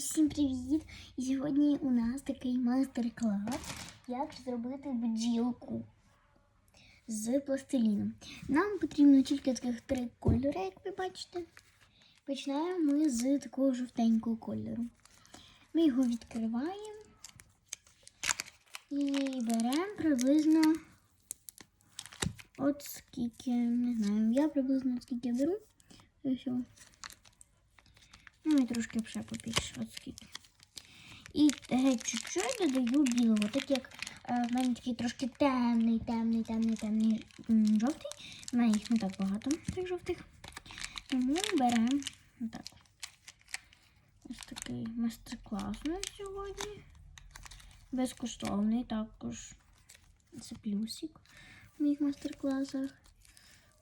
Усім привіт! І сьогодні у нас такий майстер-клас, як зробити бджілку з пластиліном. Нам потрібно тільки таких три кольори, як ви бачите. Починаємо ми з такого жовтенького кольору. Ми його відкриваємо і беремо приблизно от скільки, не знаю, я приблизно скільки беру. І. Ну і трошки ще побільше, от скільки. І геть чуть-чуть додаю білого, так як е, в мене такий трошки темний, темний, темний, темний жовтий. У мене їх не так багато, цих жовтих. Тому беремо отак. Ось такий майстер-клас у нас сьогодні. Безкоштовний також. Це плюсик в моїх майстер-класах.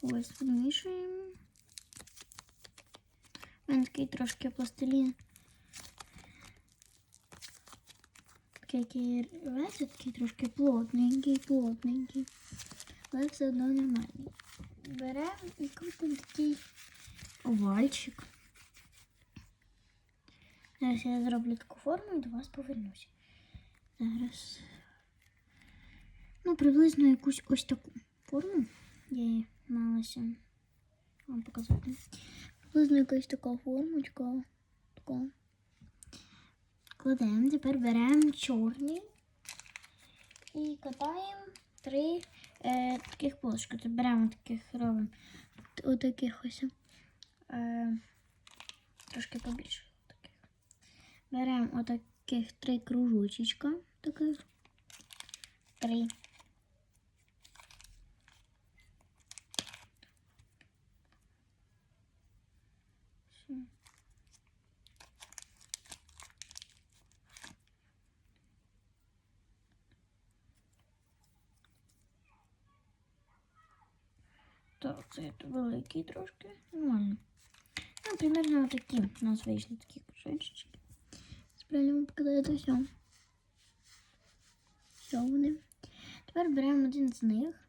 Ось помішуємо. Мене такий трошки пластилін. Такий який рветься, такий трошки плотненький, плотненький. Але все одно нормальний. Беремо і крутимо такий овальчик. Зараз я зроблю таку форму і до вас повернуся. Зараз. Ну, приблизно якусь ось таку форму. Я малася вам показати. Приблизно якась така формочка. Така. Кладемо, тепер беремо чорний і катаємо три е, таких полочки. Тобто беремо таких, робимо отаких ось. Е, трошки побільше таких. Беремо отаких три кружочечка. Таких. Три. Все. Так, це великий трошки. Нормально. Ну, примерно такі у нас вийшли такі кусочки. Спробуємо показати все. Все вони. Тепер беремо один з них.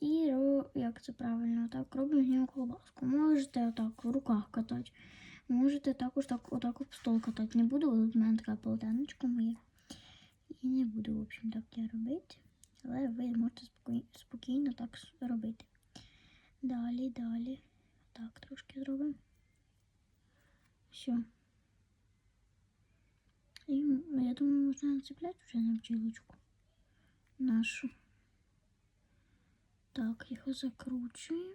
І як це правильно, так робимо з нього колбаску. Можете отак в руках катати. Можете також так отак об стол катати. Не буду, от в мене така полотенечко моє. І не буду, в общем, так я робити. Але ви можете спокій- спокійно так робити. Далі, далі. Так, трошки зробимо. Все. І я думаю, можна нацепляти вже на бджілочку нашу. Так, його закручуємо.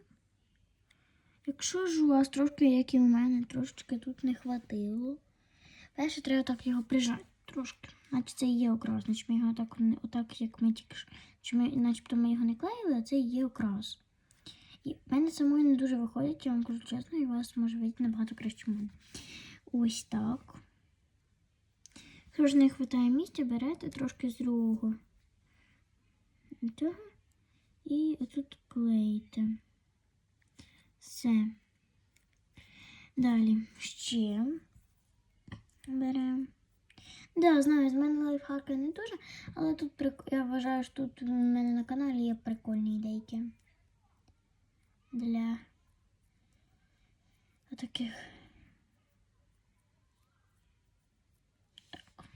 Якщо ж у вас трошки, як і у мене, трошечки тут не хватило. Перше треба так його прижати трошки. Значить це і є окрас. Значить ми його так, отак, як ми тільки що. Ми, його не клеїли, а це є окрас. І в мене самої не дуже виходить, я вам кажу чесно, і вас може вийти набагато краще мене. Ось так. Якщо ж не вистачає місця, берете трошки з другого. Цього. І отут клеїте. Все. Далі ще беремо. Да, знаю, з мене лайфхаки не дуже, але тут прик... я вважаю, що тут в мене на каналі є прикольні ідейки. Для таких. Так.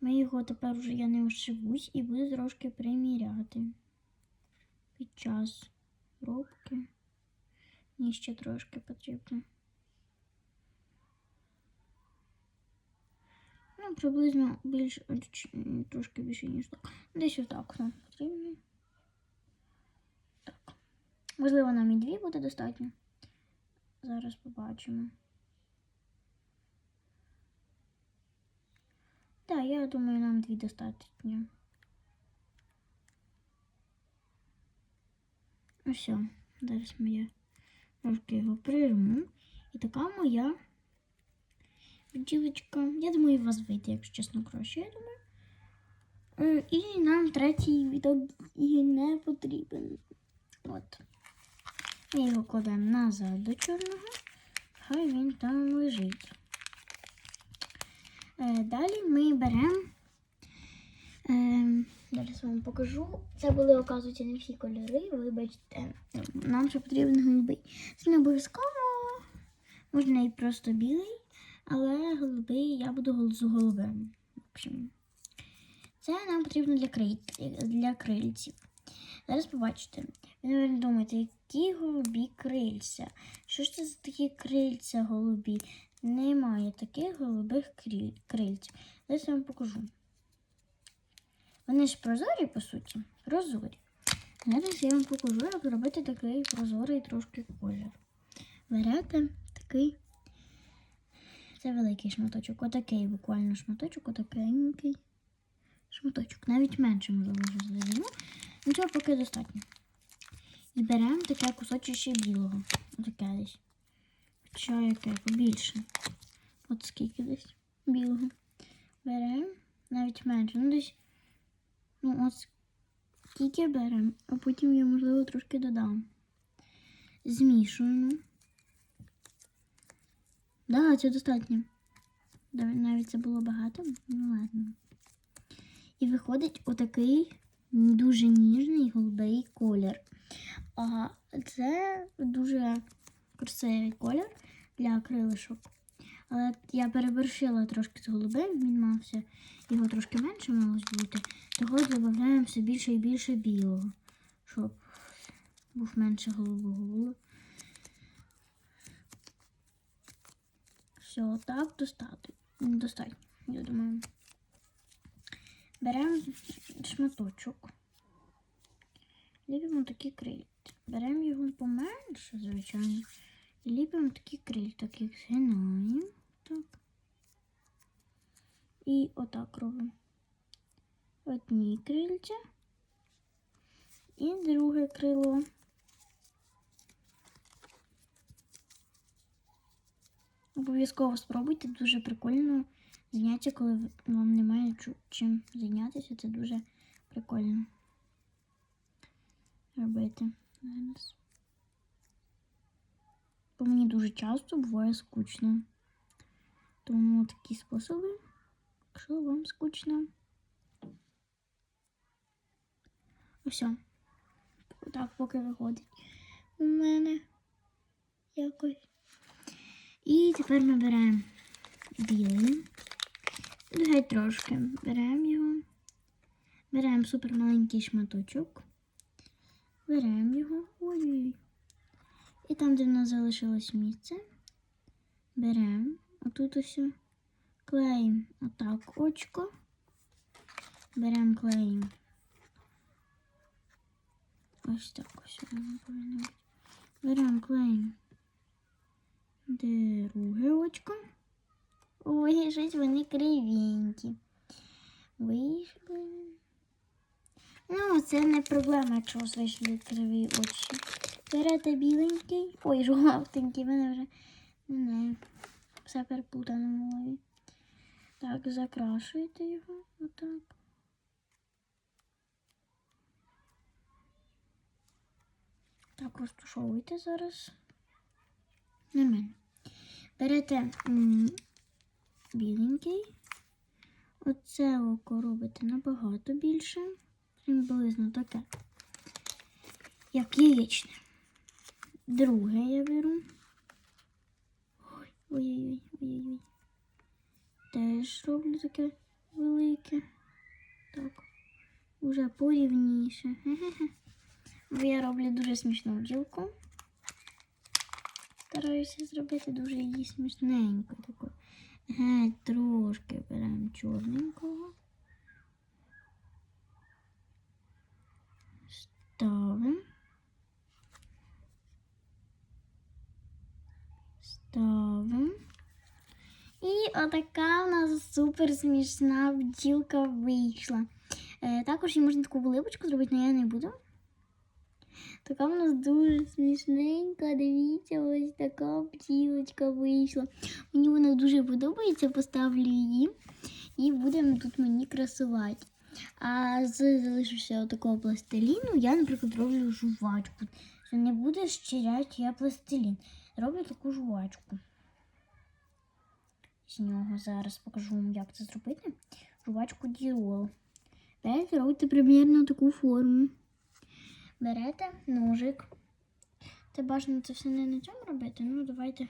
Ми його тепер вже я не ошибусь і буду трошки приміряти під час робки. Мені ще трошки потрібно. Ну, приблизно більш трошки більше, ніж так. Десь отак нам потрібно. Так. Можливо, нам і дві буде достатньо. Зараз побачимо. Так, я думаю, нам дві достатньо. Ну все, зараз моя трошки його прижму. І така моя бджілочка. Я думаю, у вас вийде, якщо чесно краще, я думаю. І нам третій відок і не потрібен. От. Ми його кладемо назад до чорного. Хай він там лежить. Е, Далі ми беремо. Е, Зараз вам покажу. Це були, оказується, не всі кольори. Вибачте, нам ще потрібен голубий. Це не обов'язково. Можна і просто білий. Але голубий я буду з голубим. В общем, це нам потрібно для крильців. Зараз побачите. Ви наверное, думаєте, які голубі крильця? Що ж це за такі крильця голубі? Немає таких голубих криль... крильців. Зараз я вам покажу. Вони ж прозорі, по суті. Прозорі. Зараз я вам покажу, як зробити такий прозорий трошки колір. Берете такий. Це великий шматочок. Отакий буквально шматочок, отакенький шматочок. Навіть менше, можливо, вже здаємо. Ну, цього поки достатньо. І беремо таке кусочок білого. Отаке десь. Хоча яке побільше. От скільки десь білого. Беремо навіть менше. Ну, десь. Ну, от скільки беремо, а потім я, можливо, трошки додам. Змішуємо. Да, це достатньо. Навіть це було багато, ну ладно. І виходить отакий дуже ніжний голубий колір. А це дуже красивий колір для крилишок. Але я переборщила трошки з голубим, він мався, його трошки менше малось бути. Того додаємо все більше і більше білого, щоб був менше голубого було. Все, так достатньо. Достатньо, я думаю. Беремо шматочок. Ліпимо такі крильці. Беремо його поменше, звичайно. І ліпимо такі криль, так їх згинаємо. Так. І отак робимо. Одні крильця. І друге крило. Обов'язково спробуйте, дуже прикольно заняття, коли вам немає чим зайнятися. Це дуже прикольно робити. Бо мені дуже часто буває скучно. Тому такі способи, якщо вам скучно. Все. Так, поки виходить у мене якось. І тепер ми беремо білий. Геть трошки. Беремо його. Беремо супер маленький шматочок. Беремо його. Ой-ой. І там, де в нас залишилось місце, беремо отут ось клеїмо отак очко. Беремо клеїмо. Ось так ось воно повинно бути. Беремо клеїмо друге очко. Ой, вони кривенькі. Вийшли. Ну, це не проблема, у вийшли криві очі. Берете біленький. Ой, жовтенький, в мене вже не знаю. Все перепутано в голові. Так, закрашуєте його отак. Так, розтушовуйте зараз. Нормально. Берете біленький. Оце око робите набагато більше. Приблизно таке. Як яєчне. Друге я беру. Ой, ой-ой-ой, ой-ой-ой. Теж роблю таке велике. Так. Уже порівніше. Бо я роблю дуже смішну бджілку. Стараюся зробити дуже її смішненько таку. Геть трошки беремо чорненького. Ставимо. Ставимо. І отака у нас супер смішна бджілка вийшла. Е, також їй можна таку вилипочку зробити, але я не буду. Така в нас дуже смішненька. Дивіться, ось така бджілочка вийшла. Мені вона дуже подобається, поставлю її і будемо тут мені красувати. А з залишився такого пластиліну я, наприклад, роблю жувачку. Що не буде щиряти я пластилін. Роблю таку жувачку. З нього зараз покажу вам, як це зробити. Жувачку діол. Берете, робите примірно таку форму. Берете ножик. Це бажано це все не на цьому робити. Ну, давайте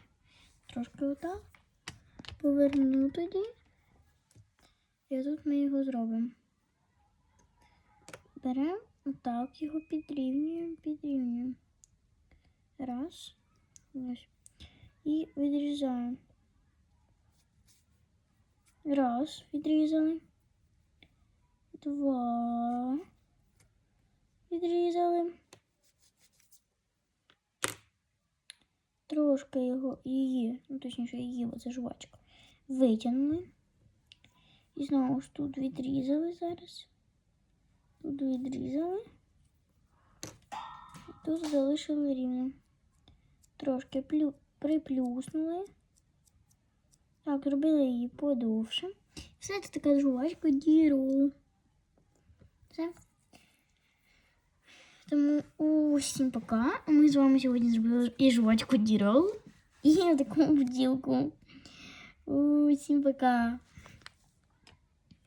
трошки отак поверну тоді. І тут ми його зробимо. Беремо отак, його підрівнюємо, підрівнюємо. Раз. Ось. І відрізаємо. Раз, відрізали. Два. Відрізали. Трошки його її, ну точніше її, оце жувачка, витягнули. І знову ж тут відрізали зараз. Тут відрізали. Тут залишили рівно. Трошки плю... приплюснули. Так, зробили її подовше. Все це така жувачка дірол. Все. Тому усім пока. Ми з вами сьогодні зробили і жвачку дірол, і таку бділку. Усім пока.